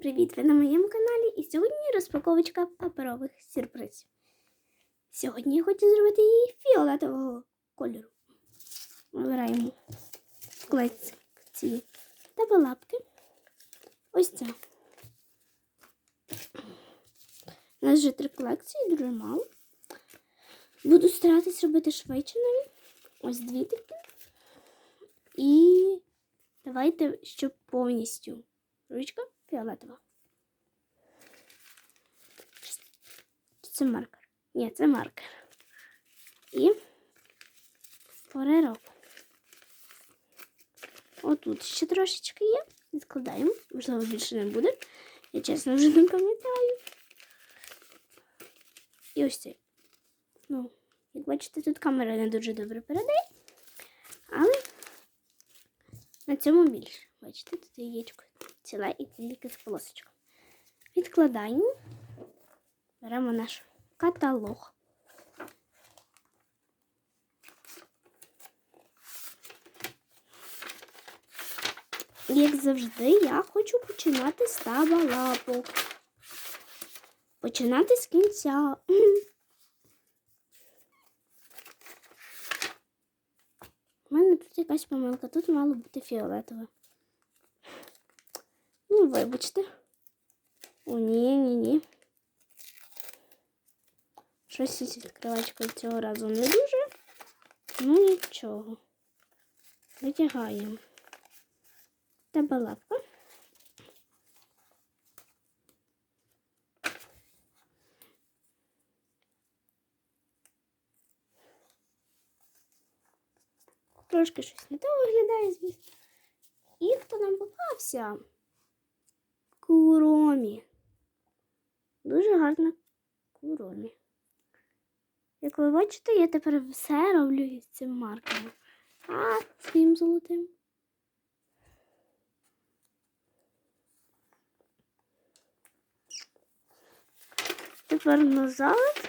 привіт! Ви на моєму каналі і сьогодні розпаковочка паперових сюрпризів. Сьогодні я хочу зробити її фіолетового кольору. Вибираємо колекції та балапки. Ось це. У нас вже три колекції, дуже мало. Буду старатись робити швидше навіть. Ось дві такі. І давайте, щоб повністю. Ручка фіолетова. Це маркер. Ні, це маркер. І форерок. Отут ще трошечки є. Відкладаємо. Можливо, більше не буде. Я чесно вже не пам'ятаю. І ось цей. Ну, як бачите, тут камера не дуже добре передає. Але на цьому більше. Бачите, тут яєчко ціле і тільки з полосочком. Відкладаємо. Беремо наш каталог. Як завжди, я хочу починати з табалапок. Починати з кінця. У мене тут якась помилка, тут мало бути фіолетове. Вибачте. О, ні, ні, ні. Щось із відкривачкою цього разу не дуже. Ну нічого. Витягаємо. Тебе лапка. Трошки щось не то виглядає, звісно. І хто нам попався? Куромі. Дуже гарна куромі. Як ви бачите, я тепер все роблю із цим маркером. А, своїм золотим. Тепер назад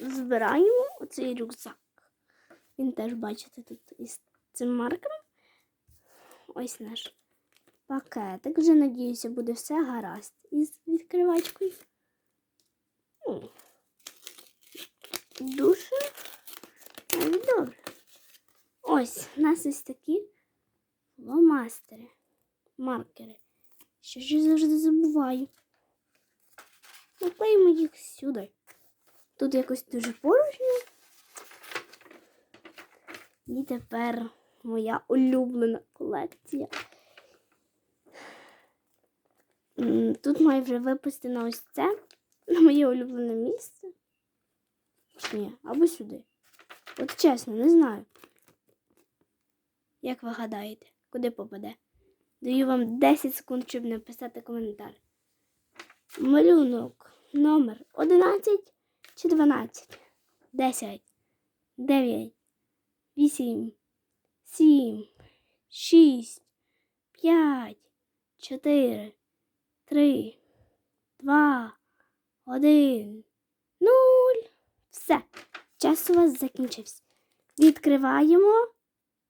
збираємо оцей рюкзак. Він теж, бачите, тут із цим маркером. Ось наш пакетик. Вже, надіюся, буде все гаразд із відкривачкою. Дуже добре. Ось, у нас ось такі фломастери, маркери. Що ж я завжди забуваю. Наклеїмо їх сюди. Тут якось дуже порожньо. І тепер моя улюблена колекція. Тут має вже випустено ось це на моє улюблене місце. Ні, або сюди. От чесно, не знаю. Як ви гадаєте, куди попаде? Даю вам 10 секунд, щоб написати коментар. Малюнок номер 11 чи 12? 10, 9, 8, 7, 6, 5, 4, 3, 2, 1, 0. Все. Час у вас закінчився. Відкриваємо.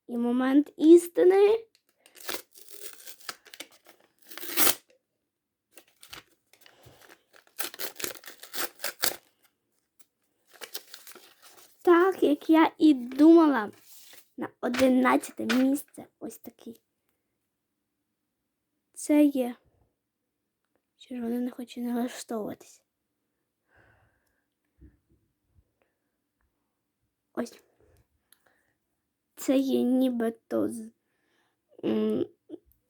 І момент істини. Так, як я і думала, на одинадцяте місце ось такий. Це є. Червоний не хоче налаштовуватися. Ось. Це є нібито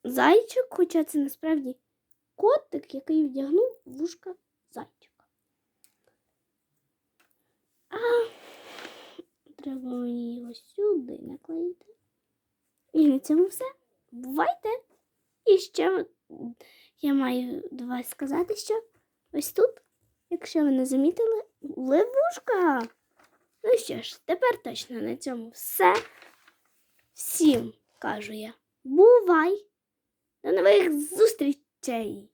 зайчик, хоча це насправді котик, який вдягнув вушка зайчика. А треба мені його сюди наклеїти. І на цьому все. Бувайте! І ще я маю до вас сказати, що ось тут, якщо ви не замітили, левушка. Ну що ж, тепер точно на цьому все. Всім кажу я. Бувай! До нових зустрічей!